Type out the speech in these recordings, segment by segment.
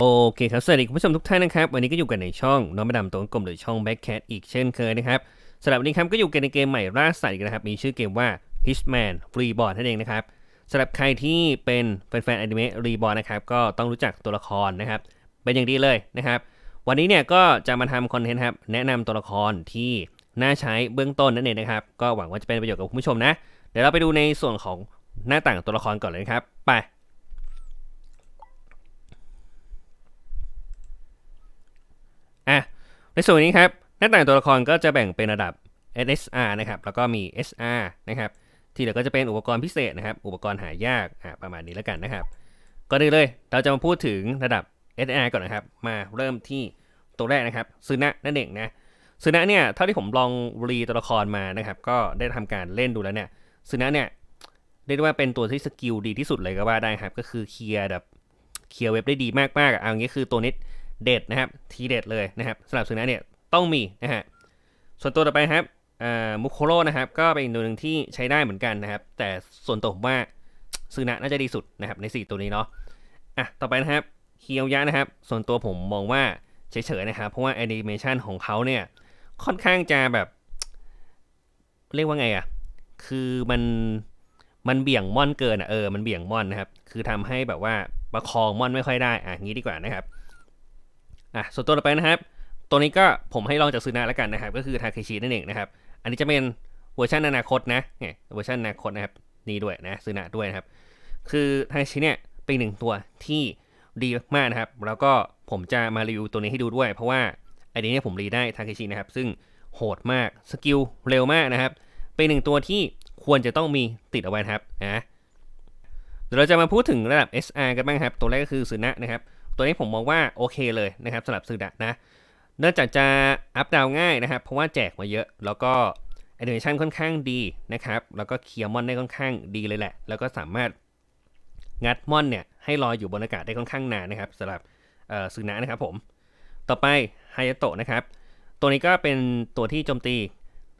โอเคครับ สวัสดีคุณผู้ชมทุกท่านนะครับ วันนี้ก็อยู่กันในช่องน้องมาดามตัวกลมหรือช่อง Backcat อีกเช่นเคยนะครับสำหรับวันนี้ครับก็อยู่กันในเกมใหม่ล่าสัตว์อีกนะครับ มีชื่อเกมว่า Hitman Reborn นั่นเองนะครับสำหรับใครที่เป็นแฟนๆอนิเมะ Reborn นะครับก็ต้องรู้จักตัวละครนะครับ เป็นอย่างดีเลยนะครับ วันนี้เนี่ยก็จะมาทำคอนเทนต์ครับแนะนำตัวละครที่น่าใช้เบื้องต้นนั่นเองนะครับ ก็หวังว่าจะเป็นประโยชน์กับคุณผู้ชมนะ เดี๋ยวเราไปดูในส่วนของหน้าต่างตัวละครก่อนเลยครับไป อะในส่วนนี้ครับหน้าต่างตัวละครก็จะแบ่งเป็นระดับ SSR นะครับ แล้วก็มี SR นะครับ ที่เหลือก็จะเป็นอุปกรณ์พิเศษนะครับ อุปกรณ์หายากอะประมาณนี้แล้วกันนะครับก็ดีเลย เราจะมาพูดถึงระดับ SR ก่อนนะครับ มาเริ่มที่ตัวแรกนะครับซึนะนั่นเองนะซึนะเนี่ย เท่าที่ผมลองรีตัวละครมานะครับ ก็ได้ทำการเล่นดูแล้วเนี่ยซึนะเนี่ยเรียกได้ว่าเป็นตัวที่สกิลดีที่สุดเลยก็ว่าได้ครับ ก็คือเคลียร์แบบเคลียร์เว็บได้ดีมากๆอะเอางี้คือตัวนี้ เด็ดนะครับ ทีเด็ดเลยนะครับสำหรับซึนะเนี่ยต้องมีนะฮะส่วนตัวต่อไปครับมุโคโรนะครับก็เป็นอีกตัวหนึ่งที่ใช้ได้เหมือนกันนะครับ แต่ส่วนตัวผมว่าซึนะน่าจะดีสุดนะครับใน 4 ตัวนี้เนาะอะต่อไปนะครับเคียวยะนะครับ ส่วนตัวผมมองว่าเฉยๆนะครับ เพราะว่าแอนิเมชันของเขาเนี่ยค่อนข้างจะแบบ เรียกว่าไงอะคือมันมันเบี่ยงม่อนเกินอะเออมันเบี่ยงม่อนนะครับ คือทำให้แบบว่าประคองม่อนไม่ค่อยได้อะงี้ดีกว่านะครับ อะส่วนตัวต่อไปนะครับ ตัวนี้ก็ผมให้ลองจากซูนาแล้วกันนะครับ ก็คือทาเคชินั่นเองนะครับ อันนี้จะเป็นเวอร์ชันอนาคตนะเนี่ยเวอร์ชันอนาคตนะครับนี่ด้วยนะซูนาด้วยนะครับ คือทาเคชิเนี่ยเป็นหนึ่งตัวที่ดีมากนะครับ แล้วก็ผมจะมารีวิวตัวนี้ให้ดูด้วย เพราะว่าไอเดียเนี่ยผมรีได้ทาเคชินะครับ ซึ่งโหดมากสกิลเร็วมากนะครับ เป็นหนึ่งตัวที่ควรจะต้องมีติดเอาไว้นะครับนะเดี๋ยวเราจะมาพูดถึงระดับ SR กันบ้างครับ ตัวแรกก็คือซึนะนะครับ ตัวนี้ผมมองว่าโอเคเลยนะครับสำหรับซึนะนะเนื่องจากจะอัพดาวง่ายนะครับ เพราะว่าแจกมาเยอะแล้วก็แอนิเมชันค่อนข้างดีนะครับ แล้วก็เคลียร์มอนได้ค่อนข้างดีเลยแหละ แล้วก็สามารถงัดมอนเนี่ยให้ลอยอยู่บนอากาศได้ค่อนข้างนานนะครับสำหรับเอ่อซึนะนะครับผม ต่อไปไฮยโตะนะครับ ตัวนี้ก็เป็นตัวที่โจมตี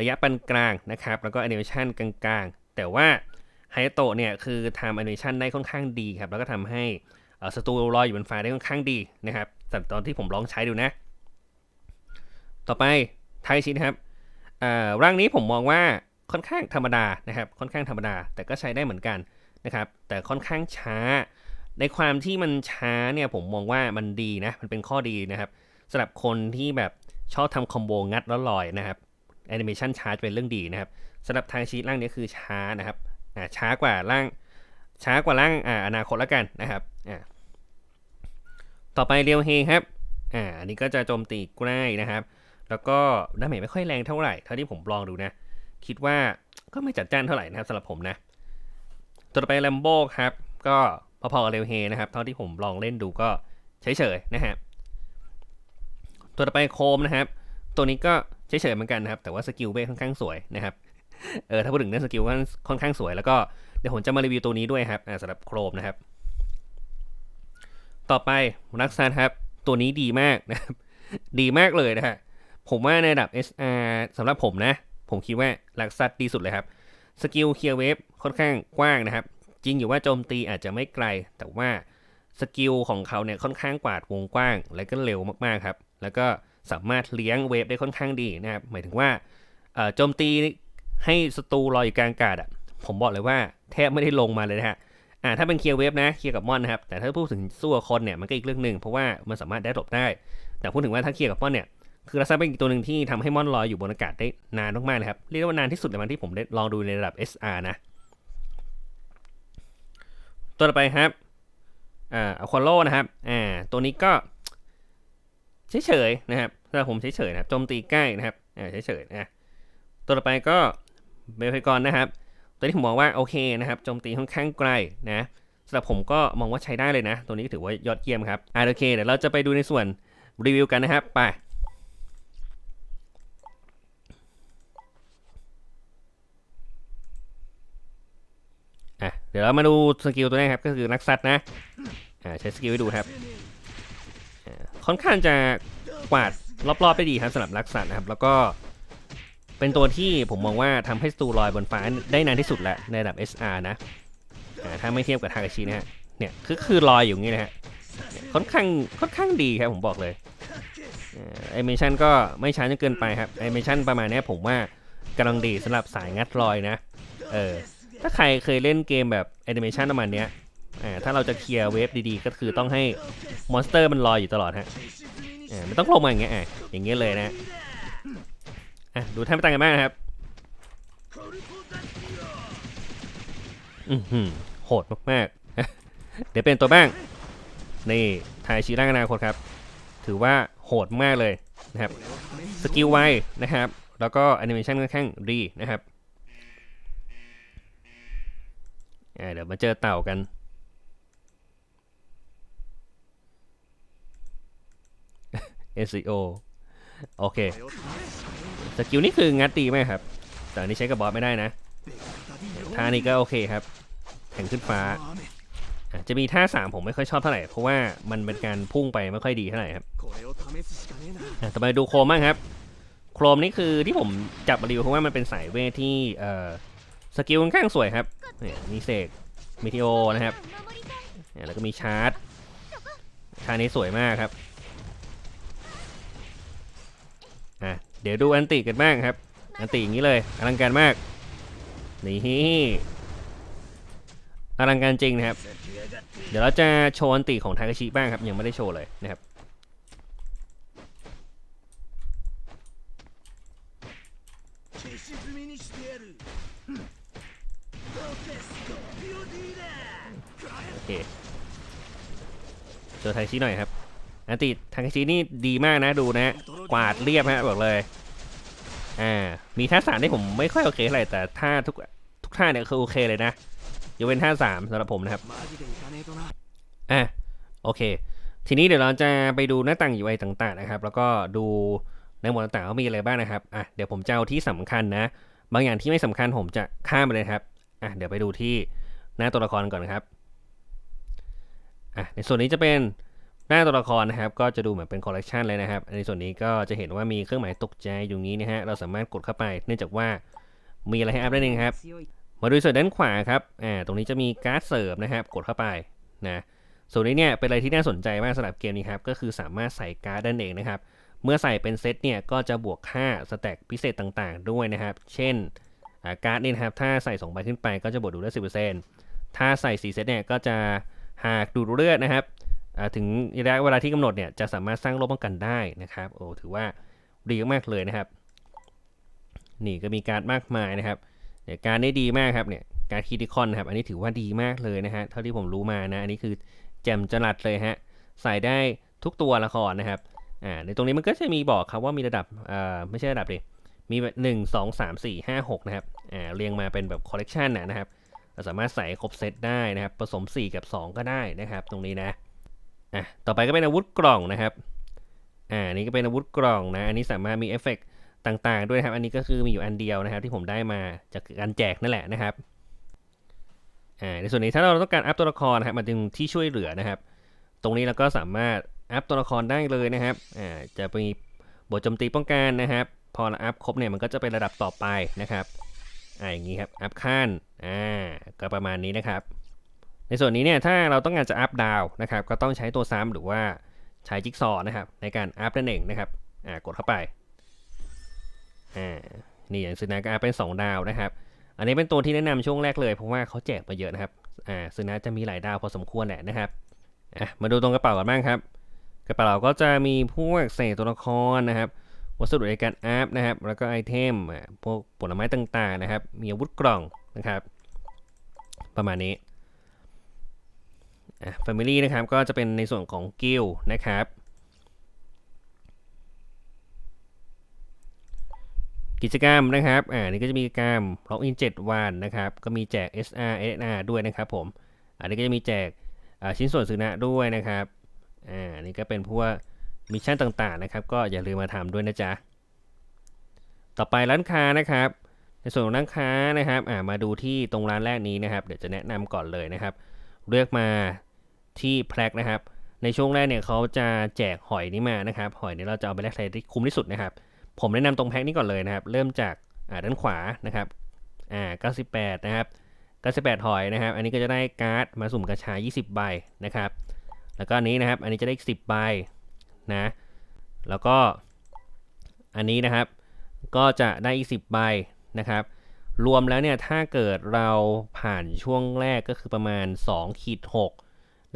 ระยะปานกลางนะครับ แล้วก็แอนิเมชันกลางๆ แต่ว่าไฮยโตะเนี่ยคือทำแอนิเมชันได้ค่อนข้างดีครับ แล้วก็ทำให้ ศัตรูลอยอยู่บนฟ้าได้ค่อนข้างดีนะครับสำหรับตอนที่ผมลองใช้ดูนะ ต่อไปไทชินะครับอ่าร่างนี้ผมมองว่าค่อนข้างธรรมดานะครับ ค่อนข้างธรรมดา แต่ก็ใช้ได้เหมือนกันนะครับ แต่ค่อนข้างช้า ในความที่มันช้าเนี่ยผมมองว่ามันดีนะ มันเป็นข้อดีนะครับสำหรับคนที่แบบชอบทำคอมโบงัดแล้วลอยนะครับแอนิเมชันช้าจะเป็นเรื่องดีนะครับสำหรับทางชีร่างนี้คือช้านะครับอ่าช้ากว่าร่างช้ากว่าร่างอ่าอนาคตแล้วกันนะครับอ่า ต่อไปเรียวเฮครับ อ่า อันนี้ก็จะโจมตีใกล้นะครับ แล้วก็ดาเมจไม่ค่อยแรงเท่าไหร่ เท่าที่ผมลองดูนะ คิดว่าก็ไม่จัดจ้านเท่าไหร่นะครับสำหรับผมนะ ต่อไปแลมโบครับ ก็พอๆกับเรลเฮนะครับ เท่าที่ผมลองเล่นดูก็เฉยๆนะฮะตัวต่อไปโคมนะครับ ตัวนี้ก็เฉยๆเหมือนกันนะครับ แต่ว่าสกิลเบสค่อนข้างสวยนะครับ เออถ้าพูดถึงเรื่องสกิลก็ค่อนข้างสวย แล้วก็เดี๋ยวผมจะมารีวิวตัวนี้ด้วยครับสำหรับโครมนะครับ ต่อไปรักซานครับ ตัวนี้ดีมากนะครับ ดีมากเลยนะฮะ ผมว่าในระดับ SR สำหรับผมนะ ผมคิดว่าลักซัดดีสุดเลยครับ สกิลเคลียร์เวฟค่อนข้างกว้างนะครับ จริงอยู่ว่าโจมตีอาจจะไม่ไกล แต่ว่าสกิลของเขาเนี่ยค่อนข้างกวาดวงกว้าง และก็เร็วมากๆครับ แล้วก็สามารถเลี้ยงเวฟได้ค่อนข้างดีนะครับ หมายถึงว่าโจมตีให้ศัตรูลอยอยู่กลางอากาศอะ ผมบอกเลยว่าแทบไม่ได้ลงมาเลยนะฮะ อ่าถ้าเป็นเคลียร์เวฟนะเคลียร์กับมอนนะครับแต่ถ้าพูดถึงสู้คนเนี่ยมันก็อีกเรื่องหนึ่งเพราะว่ามันสามารถได้หลบได้ แต่พูดถึงว่าถ้าเคลียร์กับมอนเนี่ยคือลักษณะเป็นอีกตัวหนึ่งที่ทำให้มอนลอยอยู่บนอากาศได้นานมากๆเลยครับเรียกได้ว่านานที่สุดในวันที่ผมได้ลองดูในระดับ SR นะ ตัวต่อไปครับอ่าอควาโลนะครับอ่าตัวนี้ก็เฉยๆนะครับสำหรับผมเฉยๆนะครับโจมตีใกล้นะครับอ่าเฉยๆนะตัวต่อไปก็เบลไพกอนนะครับ ตัวนี้ผมมองว่าโอเคนะครับโจมตีค่อนข้างไกลนะสำหรับผมก็มองว่าใช้ได้เลยนะ ตัวนี้ถือว่ายอดเยี่ยมครับอ่าโอเคเดี๋ยวเราจะไปดูในส่วนรีวิวกันนะครับไปอะเดี๋ยวเรามาดูสกิลตัวนี้ครับก็คือนักซัดนะอ่าใช้สกิลให้ดูครับค่อนข้างจะกวาดรอบๆได้ดีครับสำหรับนักซัดนะครับ แล้วก็ เป็นตัวที่ผมมองว่าทำให้สตูลอยบนฟ้าได้นานที่สุดแหละในระดับ SR นะถ้าไม่เทียบกับทากาชินะฮะเนี่ยคือคือลอยอยู่อย่างนี้นะฮะค่อนข้างค่อนข้างดีครับผมบอกเลยแอเมชันก็ไม่ช้าจนเกินไปครับแอเมชันประมาณนี้ผมว่ากำลังดีสำหรับสายงัดรอยนะเออถ้าใครเคยเล่นเกมแบบแอนิเมชันประมาณนี้อ่าถ้าเราจะเคลียร์เวฟดีๆ ก็คือต้องให้มอนสเตอร์มันลอยอยู่ตลอดฮะอ่ามันต้องลงมาอย่างเงี้ยอะอย่างเงี้ยเลยนะ อะดูท่านประธานกันบ้างนะครับอือหืโหดมากๆ เดี๋ยวเป็นตัวบ้าง นี่ทายชีร่างอนาคตครับ ถือว่าโหดมากเลยนะครับ สกิลไวนะครับ แล้วก็แอนิเมชันค่อนข้างดีนะครับเดี๋ยวมาเจอเต่ากัน SEO โอเค สกิลนี้คืองัดตีไหมครับ แต่นี้ใช้กับบอสไม่ได้นะท่านี้ก็โอเคครับแข่งขึ้นฟ้า จะมีท่า 3 ผมไม่ค่อยชอบเท่าไหร่ เพราะว่ามันเป็นการพุ่งไปไม่ค่อยดีเท่าไหร่ครับต่อไปดูโครมบ้างครับ โครมนี่คือที่ผมจับมาดีวเพราะว่ามันเป็นสายเวทที่สกิลค่อนข้างสวยครับมีเสกมิทิโอนะครับแล้วก็มีชาร์จทานี้สวยมากครับ เดี๋ยวดูอันติกันบ้างครับ อันติอย่างนี้เลยอลังการมาก นี่อลังการจริงนะครับ เดี๋ยวเราจะโชว์อันติของทากาชิบ้างครับ ยังไม่ได้โชว์เลยนะครับโอเคโชว์ทากาชิหน่อยครับ อันติทางคาชีนี่ดีมากนะดูนะ กวาดเรียบฮะบอกเลย อ่า มีท่าสามที่ผมไม่ค่อยโอเคอะไรแต่ท่าทุกทุกท่าเนี่ยคือโอเคเลยนะยกเว้นท่าสามสำหรับผมนะครับ อะโอเค ทีนี้เดี๋ยวเราจะไปดูหน้าต่างอยู่ UI ต่างๆนะครับ แล้วก็ดูในหมวดต่างๆว่ามีอะไรบ้างนะครับ อะเดี๋ยวผมจะเอาที่สำคัญนะ บางอย่างที่ไม่สำคัญผมจะข้ามไปเลยครับ อะเดี๋ยวไปดูที่หน้าตัวละครก่อนนะครับ อะในส่วนนี้จะเป็น หน้าตัวละครนะครับก็จะดูเหมือนเป็นคอลเลกชันเลยนะครับ ในส่วนนี้ก็จะเห็นว่ามีเครื่องหมายตกใจอยู่นี้นะฮะเราสามารถกดเข้าไปเนื่องจากว่ามีอะไรให้อัพได้นึงครับ มาดูส่วนด้านขวาครับอ่าตรงนี้จะมีการ์ดเสริมนะครับ กดเข้าไปนะส่วนนี้เนี่ยเป็นอะไรที่น่าสนใจมากสำหรับเกมนี้ครับก็คือสามารถใส่การ์ดนั่นเองนะครับ เมื่อใส่เป็นเซตเนี่ยก็จะบวกค่าสแต็กพิเศษต่างๆ ด้วยนะครับ เช่นาการ์ดนี่นะครับถ้าใส่2ใบขึ้นไปก็จะบวกดูดเลือด10%ถ้าใส่4เซตเนี่ยก็จะหากดูดเลือดนะครับ ถึงระยะเวลาที่กำหนดเนี่ยจะสามารถสร้างโลป้องกันได้นะครับโอ้ถือว่าดีมากเลยนะครับ นี่ก็มีการมากมายนะครับเนี่ยการได้ดีมากครับเนี่ยการคิดิคอนนะครับ อันนี้ถือว่าดีมากเลยนะฮะเท่าที่ผมรู้มานะอันนี้คือแจ่มจรัสเลยฮะใส่ได้ทุกตัวละครนะครับอ่าในตรงนี้มันก็จะมีบอกครับว่ามีระดับอ่าไม่ใช่ระดับดิมีแบบหนึ่งสองสามสี่ห้าหกนะครับอ่าเรียงมาเป็นแบบคอลเลกชันนะนะครับเราสามารถใส่ครบเซตได้นะครับ ผสม 4 กับ 2 ก็ได้นะครับ ตรงนี้นะ อะต่อไปก็เป็นอาวุธกล่องนะครับอ่านี่ก็เป็นอาวุธกล่องนะ อันนี้สามารถมีเอฟเฟกต์ต่างๆ ด้วยครับ อันนี้ก็คือมีอยู่อันเดียวนะครับ ที่ผมได้มาจากการแจกนั่นแหละนะครับอ่าในส่วนนี้ถ้าเราต้องการอัพตัวละครนะครับมาดึงที่ช่วยเหลือนะครับ ตรงนี้เราก็สามารถอัพตัวละครได้เลยนะครับอ่าจะมีบทโจมตีป้องกันนะครับ พอเราอัพครบเนี่ยมันก็จะเป็นระดับต่อไปนะครับอ่าอย่างนี้ครับ อัพขั้นอ่าก็ประมาณนี้นะครับ ในส่วนนี้เนี่ยถ้าเราต้องการจะอัพดาวนะครับก็ต้องใช้ตัวซ้ำหรือว่าใช้จิ๊กซอว์นะครับในการอัพนั่นเองนะครับอ่ากดเข้าไปอ่านี่อย่างซึนาก็อัพเป็น 2 ดาวนะครับ อันนี้เป็นตัวที่แนะนำช่วงแรกเลยเพราะว่าเขาแจกมาเยอะนะครับอ่าซึนาจะมีหลายดาวพอสมควรแหละนะครับอะมาดูตรงกระเป๋ากันบ้างครับ กระเป๋าก็จะมีพวกเศษตัวละครนะครับวัสดุในการอัพนะครับ แล้วก็ไอเทมพวกผลไม้ต่างๆนะครับ มีอาวุธกล่องนะครับ ประมาณนี้ อะ Family นะครับก็จะเป็นในส่วนของกิลนะครับกิจกรรมนะครับ อ่า นี่ก็จะมีกิจกรรมล็อกอิน7วันนะครับ ก็มีแจก SR SR ด้วยนะครับผม อันนี้ก็จะมีแจกชิ้นส่วนซื้อนะด้วยนะครับ อ่า นี่ก็เป็นพวกมิชชั่นต่างๆนะครับ ก็อย่าลืมมาทำด้วยนะจ๊ะ ต่อไปร้านค้านะครับ ในส่วนของร้านค้านะครับ อ่า มาดูที่ตรงร้านแรกนี้นะครับ เดี๋ยวจะแนะนำก่อนเลยนะครับ เลือกมา ที่แพลกนะครับ ในช่วงแรกเนี่ยเขาจะแจกหอยนี้มานะครับ หอยนี้เราจะเอาไปแลกใช้ที่คุ้มที่สุดนะครับ ผมแนะนำตรงแพ็คนี้ก่อนเลยนะครับ เริ่มจากอ่าด้านขวานะครับอ่า98 นะครับ 98 หอยนะครับ อันนี้ก็จะได้การ์ดมาสุ่มกระชา 20 ใบนะครับ แล้วก็อันนี้นะครับ อันนี้จะได้ 10 ใบนะ แล้วก็อันนี้นะครับ ก็จะได้อีก 10 ใบนะครับรวมแล้วเนี่ยถ้าเกิดเราผ่านช่วงแรกก็คือประมาณ2ขีด6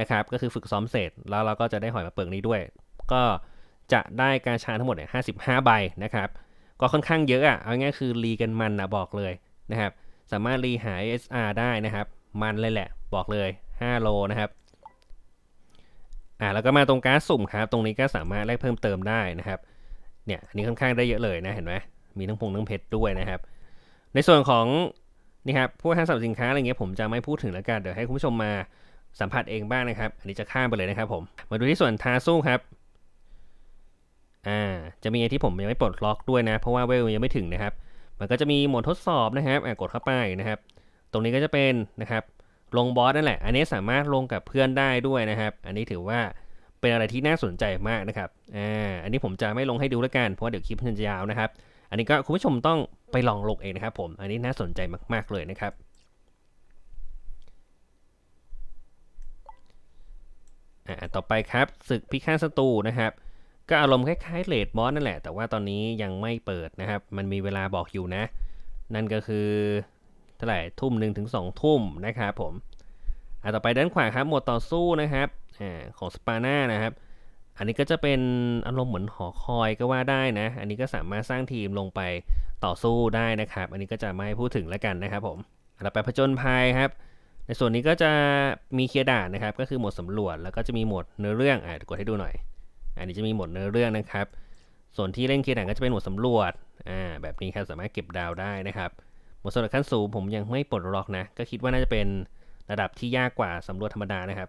นะครับก็คือฝึกซ้อมเสร็จ แล้วเราก็จะได้หอยมาเปิงนี้ด้วย ก็จะได้การชาทั้งหมดเนี่ย55ใบนะครับก็ค่อนข้างเยอะอะเอาง่ายคือรีกันมันนะบอกเลยนะครับสามารถรีหา SR ได้นะครับ มันเลยแหละบอกเลย 5 โลนะครับอ่าแล้วก็มาตรงการสุ่มครับ ตรงนี้ก็สามารถแลกเพิ่มเติมได้นะครับเนี่ยอันนี้ค่อนข้างได้เยอะเลยนะเห็นไหมมีทั้งพงทั้งเพชรด้วยนะครับ ในส่วนของนี่ครับพวกห้างสรรพสินค้าอะไรเงี้ยผมจะไม่พูดถึงแล้วกันเดี๋ยวให้คุณผู้ชมมา สัมผัสเองบ้างนะครับ อันนี้จะข้ามไปเลยนะครับผม มาดูที่ส่วนทาสู้ครับ อ่า จะมีอันที่ผมยังไม่ปลดล็อกด้วยนะ เพราะว่าเวลยังไม่ถึงนะครับ มันก็จะมีหมดทดสอบนะครับ อะกดเข้าไปนะครับ ตรงนี้ก็จะเป็นนะครับ ลงบอสนั่นแหละ อันนี้สามารถลงกับเพื่อนได้ด้วยนะครับ อันนี้ถือว่าเป็นอะไรที่น่าสนใจมากนะครับ อ่า อันนี้ผมจะไม่ลงให้ดูแล้วกัน เพราะว่าเดี๋ยวคลิปมันจะยาวนะครับ อันนี้ก็คุณผู้ชมต้องไปลองลงเองนะครับผม อันนี้น่าสนใจมาก ๆ เลยนะครับ อ่าต่อไปครับศึกพิฆาตศัตรูนะครับ ก็อารมณ์คล้ายๆเลดบอสนั่นแหละ แต่ว่าตอนนี้ยังไม่เปิดนะครับ มันมีเวลาบอกอยู่นะ นั่นก็คือเท่าไหร่ทุ่มหนึ่งถึงสองทุ่มนะครับผมอ่าต่อไปด้านขวาครับหมวดต่อสู้นะครับอ่าของสปาน่านะครับ อันนี้ก็จะเป็นอารมณ์เหมือนหอคอยก็ว่าได้นะ อันนี้ก็สามารถสร้างทีมลงไปต่อสู้ได้นะครับ อันนี้ก็จะไม่พูดถึงแล้วกันนะครับผมต่อไปผจญภัยครับ ในส่วนนี้ก็จะมีเคียด่านนะครับ ก็คือโหมดสำรวจแล้วก็จะมีโหมดเนื้อเรื่องอะกดให้ดูหน่อย อันนี้จะมีโหมดเนื้อเรื่องนะครับ ส่วนที่เล่นเคียด่านก็จะเป็นโหมดสำรวจอ่าแบบนี้ครับสามารถเก็บดาวได้นะครับโหมดสำรวจขั้นสูงผมยังไม่ปลดล็อกนะ ก็คิดว่าน่าจะเป็นระดับที่ยากกว่าสำรวจธรรมดานะครับ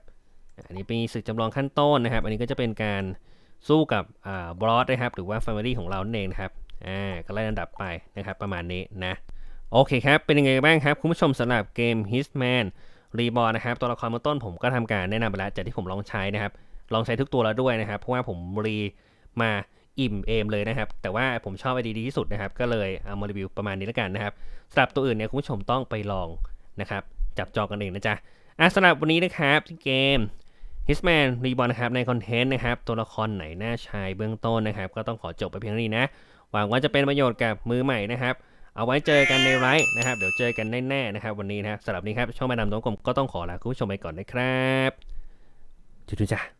อันนี้เป็นศึกจำลองขั้นต้นนะครับ อันนี้ก็จะเป็นการสู้กับอ่าบอสนะครับ หรือว่า Family ของเรานั่นเองนะครับอ่าก็ไล่อันดับไปนะครับ ประมาณนี้นะ โอเคครับ เป็นยังไงบ้างครับ คุณผู้ชมสำหรับเกม Hitman Reborn นะครับ ตัวละครเบื้องต้นผมก็ทำการแนะนำไปแล้วจากที่ผมลองใช้นะครับ ลองใช้ทุกตัวแล้วด้วยนะครับ เพราะว่าผมรีมาอิ่มเอมเลยนะครับ แต่ว่าผมชอบไอดีดีที่สุดนะครับ ก็เลยเอามารีวิวประมาณนี้แล้วกันนะครับสำหรับตัวอื่นเนี่ยคุณผู้ชมต้องไปลองนะครับ จับจองกันเองนะจ๊ะอะสำหรับวันนี้นะครับที่เกม Hitman Reborn นะครับในคอนเทนต์นะครับ ตัวละครไหนน่าใช้เบื้องต้นนะครับ ก็ต้องขอจบไปเพียงเท่านี้นะ หวังว่าจะเป็นประโยชน์กับมือใหม่นะครับ เอาไว้เจอกันในไลฟ์นะครับ เดี๋ยวเจอกันแน่ๆนะครับ วันนี้นะครับสำหรับนี้ครับช่องแม่ดำน้องกลมก็ต้องขอลาคุณผู้ชมไปก่อนนะครับจุดจ้า